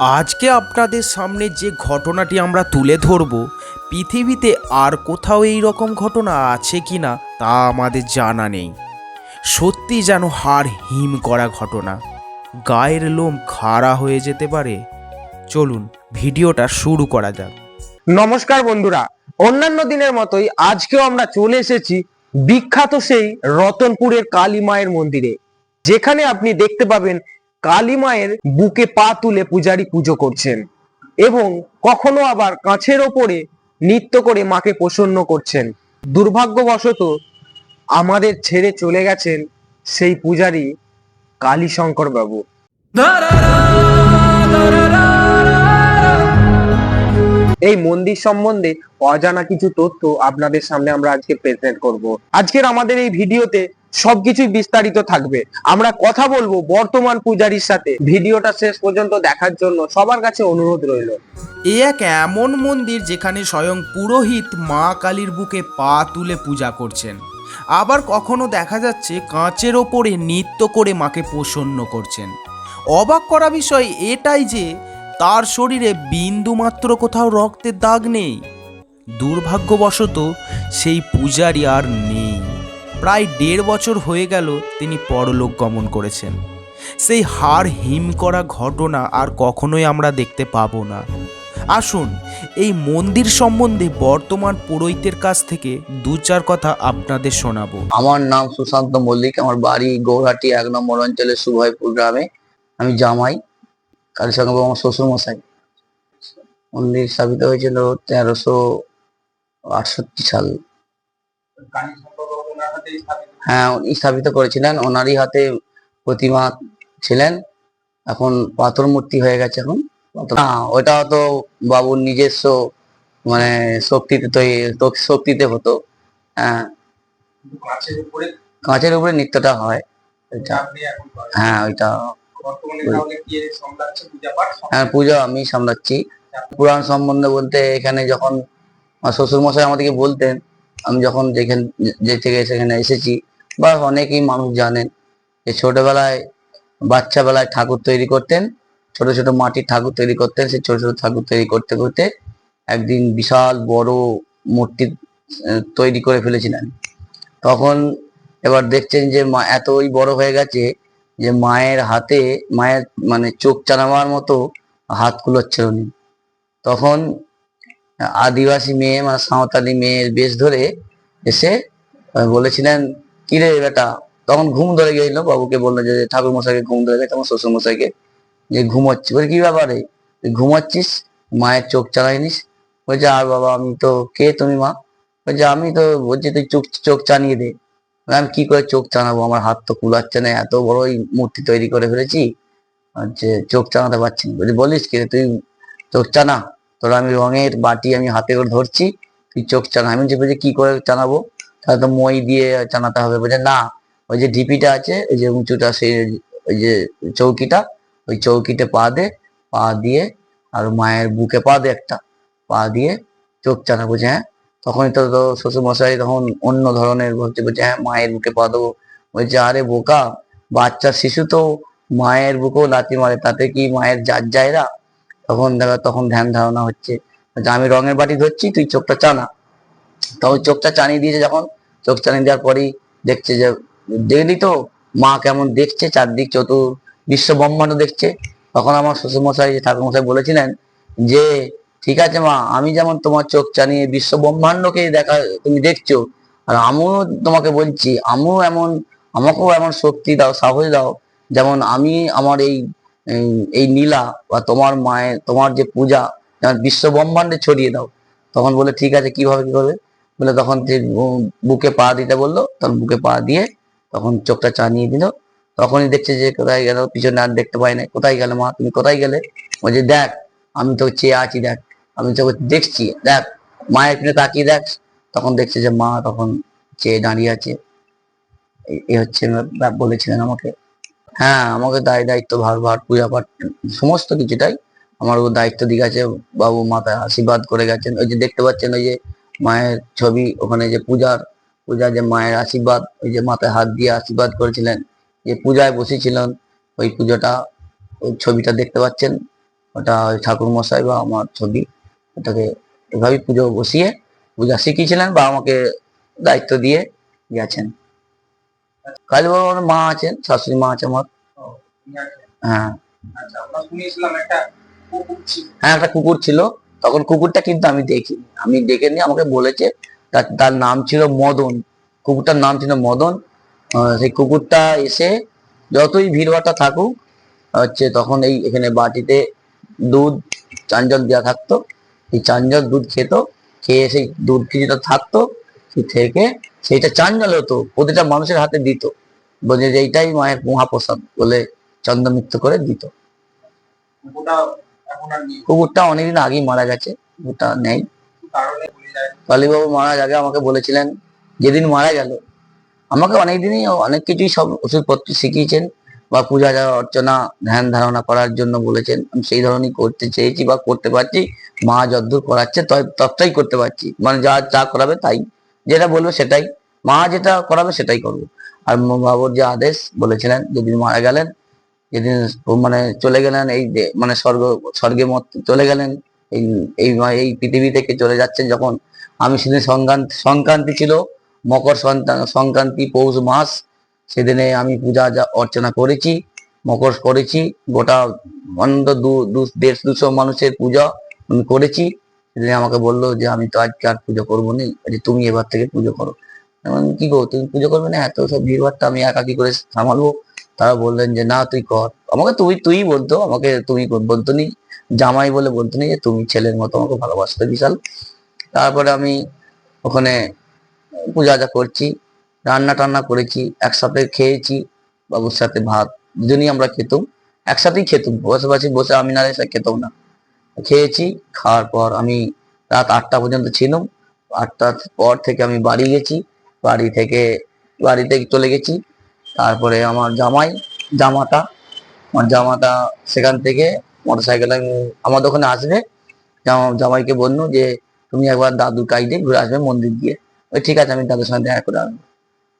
আজকে আপনাদের সামনে যে ঘটনাটি আমরা তুলে ধরব, পৃথিবীতে আর কোথাও এই রকম ঘটনা আছে কি না তা আমাদের জানা নেই। সত্যি যেন হাড় হিম করা ঘটনা। গায়ের লোম খাড়া হয়ে যেতে পারে। চলুন, ভিডিওটা শুরু করা যাক। নমস্কার বন্ধুরা, অন্যান্য দিনের মতোই আজকেও আমরা চলে এসেছি বিখ্যাত সেই রতনপুরের কালী মায়ের মন্দিরে। যেখানে আপনি দেখতে পাবেন কালী মায়ের বুকে পা তুলে পূজারী পুজো করছেন এবং কখনো আবার কাছের ওপরে নৃত্য করে মাকে প্রসন্ন করছেন। দুর্ভাগ্যবশত আমাদের ছেড়ে চলে গেছেন সেই পূজারি কালী শঙ্কর বাবু। এই মন্দির সম্বন্ধে অজানা কিছু তথ্য আপনাদের সামনে আমরা আজকে প্রেজেন্ট করব। আজকের আমাদের এই ভিডিওতে সবকিছুই বিস্তারিত থাকবে। আমরা কথা বলব বর্তমান পূজারীর সাথে। ভিডিওটা শেষ পর্যন্ত দেখার জন্য সবার কাছে অনুরোধ রইল। এ এক এমন মন্দির যেখানে স্বয়ং পুরোহিত মা কালীর বুকে পা তুলে পূজা করছেন। আবার কখনো দেখা যাচ্ছে কাঁচের ওপরে নৃত্য করে মাকে প্রসন্ন করছেন। অবাক করা বিষয় এটাই যে তার শরীরে বিন্দুমাত্র কোথাও রক্তের দাগ নেই। দুর্ভাগ্যবশত সেই পূজারি আর নেই। প্রায় দেড় বছর হয়ে গেল তিনি পরলোক গমন করেছেন। সেই হাড় হিম করা ঘটনা আর কখনোই আমরা দেখতে পাবো না। আসুন, এই মন্দির সম্বন্ধে বর্তমান পুরোহিতের কাছ থেকে দু চার কথা আপনাদের শোনাবো। আমার নাম সুশান্ত মল্লিক, আমার বাড়ি গৌহাটি এক নম্বর অঞ্চলের সুভাইপুর গ্রামে। আমি জামাই কালীর সঙ্গে আমার শ্বশুর মশাই মন্দির স্থাপিত হয়েছিল তেরোশো আটষট্টি সাল। হ্যাঁ উনি স্থাপিত করেছিলেন। ওনারই হাতে প্রতিমা ছিলেন। এখন পাথর মূর্তি হয়ে গেছে এখন। না ওটা তো বাবুর নিজস্ব মানে শক্তিতে তৈরি শক্তিতে হতো। হ্যাঁ। কাঁচের উপরে? নৃত্যটা হয়। হ্যাঁ ওইটা হ্যাঁ পুজো আমি সামলাচ্ছি। পুরাণ সম্বন্ধে বলতে এখানে যখন শ্বশুর মশাই আমাদেরকে বলতেন আমি যখন যেখানে, যে থেকে সেখানে এসেছি, বা অনেকেই মানুষ জানেন যে ছোটবেলায় বাচ্চা বেলায় ঠাকুর তৈরি করতেন, ছোট ছোট মাটির ঠাকুর তৈরি করতেন, সেই ছোট ছোট ঠাকুর তৈরি করতে করতে একদিন বিশাল বড় মূর্তি তৈরি করে ফেলেছিলেন। তখন এবার দেখছেন যে মা এতই বড় হয়ে গেছে যে মায়ের হাতে, মায়ের মানে চোখ চানাবার মতো হাত কুলোচ্ছিল তখন আদিবাসী মেয়ে মানে সাঁওতালি মেয়ের বেশ ধরে এসে বলেছিলেন কিরে বেটা? তখন ঘুম ধরে গেছিল, বাবুকে বলল যে ঠাকুর মশাইকে ঘুম ধরে গেছে আমার শ্বশুর মশাইকে যে ঘুমাচ্ছি। বলে, কি ব্যাপারে ঘুমাচ্ছিস? মায়ের চোখ চালাইনিস? বলছে আর বাবা, আমি তো কে তুমি মা? বলছে আমি তো বলছি, তুই চোখ চোখ চানিয়ে দে। আমি কি করে চোখ চানাবো আমার হাত তো কুলাচ্ছে না, এত বড় মূর্তি তৈরি করে ফেলেছি হচ্ছে চোখ চানাতে পারছি না। বলছি বলিস কি তুই চোখ চানা তোর আমি রঙের বাটি আমি হাতে করে ধরছি, তুই চোখ চানা আমি বলছি কি করে চানাবো তাহলে তো মই দিয়ে চানাতে হবে। বলছে, না, ওই যে ঢিপিটা আছে, ওই যে উঁচুটা, সেই ওই যে চৌকিটা, ওই চৌকিতে পা দে, পা দিয়ে, আর মায়ের বুকে পা দে একটা, পা দিয়ে চোখ চানা বুঝে হ্যাঁ? তখনই তো তো শ্বশুর মশাই তখন অন্য ধরনের বলছে বলছে হ্যাঁ মায়ের বুকে পা দেবো। বলছে, আরে বোকা, বাচ্চা শিশু তো মায়ের বুকেও লাথি মারে, তাতে কি মায়ের জাত যায়রা তখন দেখা তখন ধ্যান ধারণা হচ্ছে বলছে, আমি রঙের বাটি ধরছি তুই চোখটা চানা। তখন চোখটা চানিয়ে দিয়েছে যখন চোখ চানিয়ে দেওয়ার পরেই দেখছে যে দেখলি তো? মা কেমন দেখছে চারদিক চতুর বিশ্ব ব্রহ্মাণ্ড দেখছে। তখন আমার শ্বশুরমশাই ঠাকুর মশাই বলেছিলেন যে ঠিক আছে মা আমি যেমন তোমার চোখ চানিয়ে বিশ্ব ব্রহ্মাণ্ডকে দেখা তুমি দেখছ আর আমিও তোমাকে বলছি আমিও এমন আমাকেও এমন শক্তি দাও সাহস দাও যেমন আমি আমার এই এই- নীলা বা তোমার মায়ের, তোমার যে পূজা বিশ্ব ব্রহ্মাণ্ডে ছড়িয়ে দাও, তখন বলে, ঠিক আছে, কীভাবে কি করবে বলে, তখন বুকে পা দিতে বলল, তখন বুকে পা দিয়ে তখন চোখটা চানিয়ে দিল। তখনই দেখছে যে, কোথায় গেল? পিছনে আর দেখতে পাই না। কোথায় গেলে মা? তুমি কোথায় গেলে? বলছে দেখ, আমি তো চেয়ে আছি, দেখ। আমি তো দেখছি, দেখ। মায়ের পিছনে তাকিয়ে দেখ। তখন দেখছে যে, মা তখন চেয়ে দাঁড়িয়ে আছে। এই হচ্ছে, বলেছিলেন আমাকে। হ্যাঁ আমাকে দায় দায়িত্ব ভার ভার, পূজা পাঠ, সমস্ত কিছুটাই আমার উপর দায়িত্ব দিয়ে গেছে বাবু মাথায় আশীর্বাদ করে গেছেন। ওই যে দেখতে পাচ্ছেন, ওই যে মায়ের ছবি, ওখানে যে পূজার, পূজা যে মায়ের আশীর্বাদ, ওই যে মাথায় হাত দিয়ে আশীর্বাদ করেছিলেন, যে পূজায় বসেছিলেন, ওই পুজোটা, ওই ছবিটা দেখতে পাচ্ছেন, ওটা ওই ঠাকুর মশাই বা আমার ছবি, ওটাকে এভাবেই পুজো বসিয়ে, পূজা শিখিয়েছিলেন বা আমাকে দায়িত্ব দিয়ে গেছেন। কালী বাবা আমার মা আছেন শাশুড়ি মা আছে আমার। হ্যাঁ। হ্যাঁ একটা কুকুর ছিল। তখন কুকুরটা কিন্তু আমি দেখি আমি দেখে নিয়ে আমাকে বলেছে তার নাম ছিল মদন। কুকুরটার নাম ছিল মদন। সেই কুকুরটা এসে যতই ভিড়ভাড়টা থাকুক হচ্ছে তখন এই এখানে বাটিতে দুধ চাঞ্জল দেওয়া থাকতো। এই চাঞ্জল দুধ খেত। খেয়ে সেই দুধ কিছুটা থাকতো। থেকে সেইটা চাঞ্জল হতো প্রতিটা মানুষের হাতে দিত। বলে যে এইটাই মায়ের মহাপ্রসাদ বলে চন্দ্রমিত্র করে দিত। কুকুরটা অনেকদিন আগেই মারা গেছে কুকুরটা নেই। কালীবাবু মারা আগে আমাকে বলেছিলেন যেদিন মারা গেল আমাকে অনেকদিনই অনেক কিছুই সব ওষুধপত্র শিখিয়েছেন বা পূজা অর্চনা ধ্যান ধারণা করার জন্য বলেছেন আমি সেই ধরনই করতে চেয়েছি বা করতে পারছি মা যদ্দূর করাচ্ছে তত- ততটাই করতে পারছি। মানে যা যা করাবে তাই। যেটা বলবে সেটাই, মা যেটা করাবে সেটাই করব। আর বাবুর যে আদেশ বলেছিলেন, যেদিন মারা গেলেন, যেদিন মানে চলে গেলেন, এই মানে স্বর্গ, স্বর্গে মত চলে গেলেন, এই এই এই পৃথিবী থেকে চলে যাচ্ছেন যখন, আমি সেদিন সংক্রান্তি সংক্রান্তি ছিল, মকর সংক্রান্তি পৌষ মাস, সেদিনে আমি পূজা অর্চনা করেছি, মকর করেছি, গোটা অন্তত দু, দু- দেড়, দুশো মানুষের পূজা আমি করেছি সেদিন আমাকে বলল যে আমি তো আজকে আর পুজো করব নি। যে তুমি এবার থেকে পুজো করো। বললাম, কি গো তুমি পুজো করবে না? এত সব ভিড়ভাড়টা আমি একা কি করে সামালবো। তারা বললেন যে না তুই কর। আমাকে তুই তুই বলতো আমাকে তুমি বলতো নি জামাই বলে বলতো নি যে তুমি ছেলের মতো আমাকে ভালোবাসতে বিশাল। তারপরে আমি ওখানে পূজা যা করছি রান্না টান্না করেছি একসাথে খেয়েছি বাবুর সাথে ভাত দুজনই আমরা খেতাম। একসাথেই খেতাম বসে বসে বসে আমি না খেতাম না। খেয়েছি, খাওয়ার পর আমি রাত আটটা পর্যন্ত ছিলাম। আটটার পর থেকে আমি বাড়ি গেছি, বাড়ি থেকে, বাড়িতে চলে গেছি। তারপরে আমার জামাই জামাটা আমার জামাটা সেখান থেকে মোটর সাইকেলে আমার দোকানে আসবে। জামা- জামাইকে বলল যে, তুমি একবার দাদুর কাইডে ঘুরে আসবে মন্দির দিয়ে। ওই ঠিক আছে, আমি দাদুর সঙ্গে দেখা করে আসব।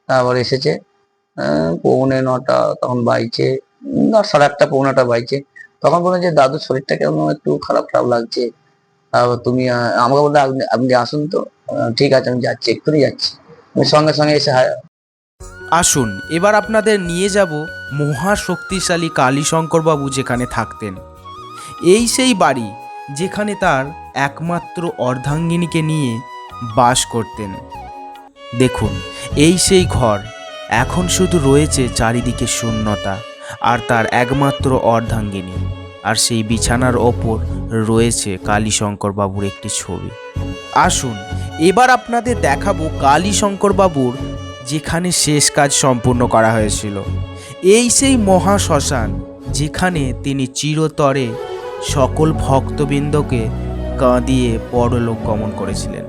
তারপর এসেছে পৌনে নটা, তখন বাইছে সাড়ে আটটা পৌনেটা বাইছে তখন বললেন যে দাদুর শরীরটা কেমন? একটু খারাপ খারাপ লাগছে। তুমি আমাকে বললে, আপনি আসুন তো। ঠিক আছে, আমি যাচ্ছি, এক্ষুনি যাচ্ছি। আমি সঙ্গে সঙ্গে এসে আসুন, এবার আপনাদের নিয়ে যাব মহা শক্তিশালী কালীশঙ্কর বাবু যেখানে থাকতেন। এই সেই বাড়ি যেখানে তার একমাত্র অর্ধাঙ্গিনীকে নিয়ে বাস করতেন। দেখুন, এই সেই ঘর। এখন শুধু রয়েছে চারিদিকে শূন্যতা। আর তার একমাত্র অর্ধাঙ্গিনী। আর সেই বিছানার ওপর রয়েছে বাবুর একটি ছবি। আসুন, এবার আপনাদের দেখাবো বাবুর যেখানে শেষ কাজ সম্পূর্ণ করা হয়েছিল। এই সেই মহা শ্মশান যেখানে তিনি চিরতরে সকল ভক্তবৃন্দকে কাঁদিয়ে পরলোক গমন করেছিলেন।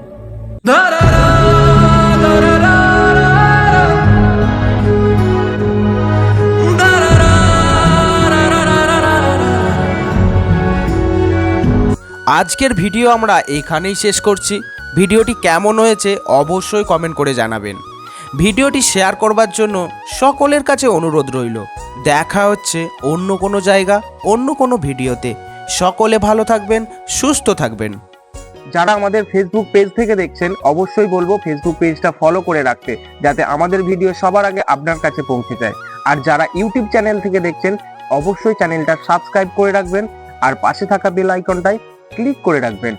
আজকের ভিডিও আমরা এখানেই শেষ করছি। ভিডিওটি কেমন হয়েছে অবশ্যই কমেন্ট করে জানাবেন। ভিডিওটি শেয়ার করবার জন্য সকলের কাছে অনুরোধ রইল। দেখা হচ্ছে অন্য কোনো জায়গা, অন্য কোনো ভিডিওতে। সকলে ভালো থাকবেন, সুস্থ থাকবেন। যারা আমাদের ফেসবুক পেজ থেকে দেখছেন, অবশ্যই বলব ফেসবুক পেজটা ফলো করে রাখতে, যাতে আমাদের ভিডিও সবার আগে আপনার কাছে পৌঁছে যায়। আর যারা ইউটিউব চ্যানেল থেকে দেখছেন, অবশ্যই চ্যানেলটা সাবস্ক্রাইব করে রাখবেন। আর পাশে থাকা বেল আইকনটায় ক্লিক করে রাখবেন।